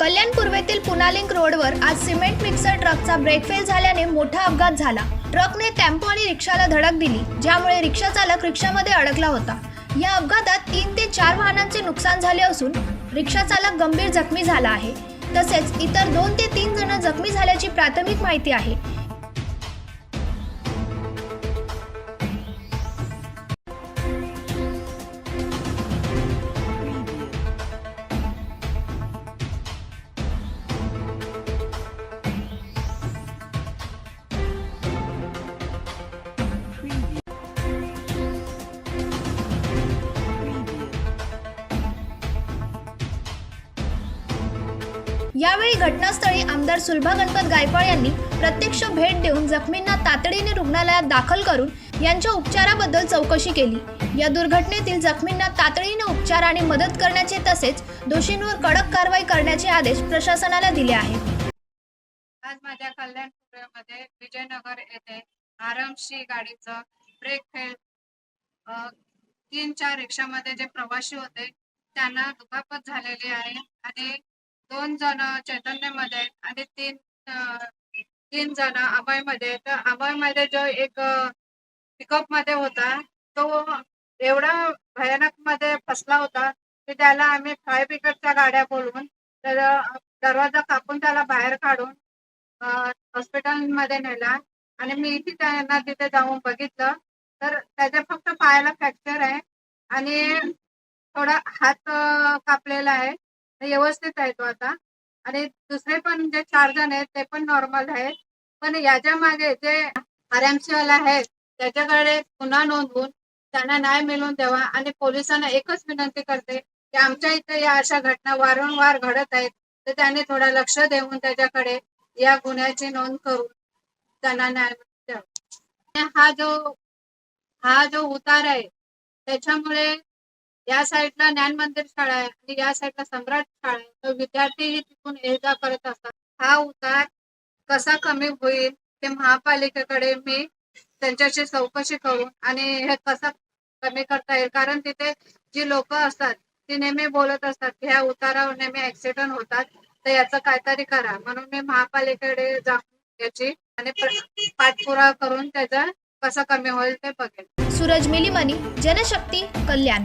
कल्याण पूर्वेतील पुनालिंक रोडवर आज cement mixer ट्रकचा ब्रेक फेल झाल्याने मोठा अपघात झाला. ट्रकने टेम्पो आणि रिक्षाला धडक दिली ज्यामुळे रिक्षा चालक रिक्षामध्ये अडकला होता. या अपघातात तीन ते चार वाहनांचे नुकसान झाले असून रिक्षा चालक गंभीर जखमी झाला आहे. तसेच इतर दोन ते तीन जण जखमी झाल्याची प्राथमिक माहिती आहे. यावेळी घटनास्थळी आमदार सुलभा गणपत गायकवाड यांनी प्रत्यक्ष भेट देऊन जखमींना तातडीने रुग्णालयात दाखल करून यांच्या उपचाराबद्दल चौकशी केली. या दुर्घटनेतील जखमींना तातडीने उपचार आणि मदत करण्याचे तसेच दोषींवर कडक कारवाई करण्याचे आदेश प्रशासनाला दिले आहेत. आज माझ्या कल्याणपुरामध्ये विजयनगर येथे आरामशी गाडीचं ब्रेक फेल तीन चार रिक्षामध्ये जे प्रवासी होते त्यांना दुखापत झालेली आहे आणि दोन जण चैतन्यमध्ये आणि तीन तीन जण अभयमध्ये तर अभयमध्ये जो एक पिकअपमध्ये होता तो एवढा भयानकमध्ये फसला होता की त्याला आम्ही फायर ब्रिगेडच्या गाड्या बोलवून तर दरवाजा कापून त्याला बाहेर काढून हॉस्पिटलमध्ये नेला. आणि मी इथे त्यांना तिथे जाऊन बघितलं. तर त्याच्या फक्त पायाला फ्रॅक्चर आहे आणि थोडा हात कापलेला आहे. व्यवस्थित आहे तो आता. आणि दुसरे पण जे चार जण आहेत ते पण नॉर्मल आहेत. पण याच्या मागे जे आरामशीवाला आहेत त्याच्याकडे गुन्हा नोंदवून त्यांना न्याय मिळवून द्यावा. आणि पोलिसांना एकच विनंती करते की आमच्या इथे या अशा घटना वारंवार घडत आहेत तर त्यांनी थोडं लक्ष देऊन त्याच्याकडे या गुन्ह्याची नोंद करून त्यांना न्याय द्यावा. हा जो हा जो उतार आहे त्याच्यामुळे या साईडला ज्ञान मंदिर शाळा आहे आणि या साईडला सम्राट शाळा आहे. तर विद्यार्थीही तिथून ये जा करत असतात. हा उतार कसा कमी होईल ते महापालिकेकडे मी त्यांच्याशी चौकशी करून आणि हे कसं कमी करता येईल? कारण तिथे जी लोक असतात ती नेहमी बोलत असतात की ह्या उतारावर नेहमी ऍक्सिडेंट होतात तर याचं काहीतरी करा. म्हणून मी महापालिकेकडे जाऊन याची आणि पाठपुरावा करून त्याचा कसं कमी होईल ते बघेल. सूरज मिलिमनी जनशक्ती कल्याण.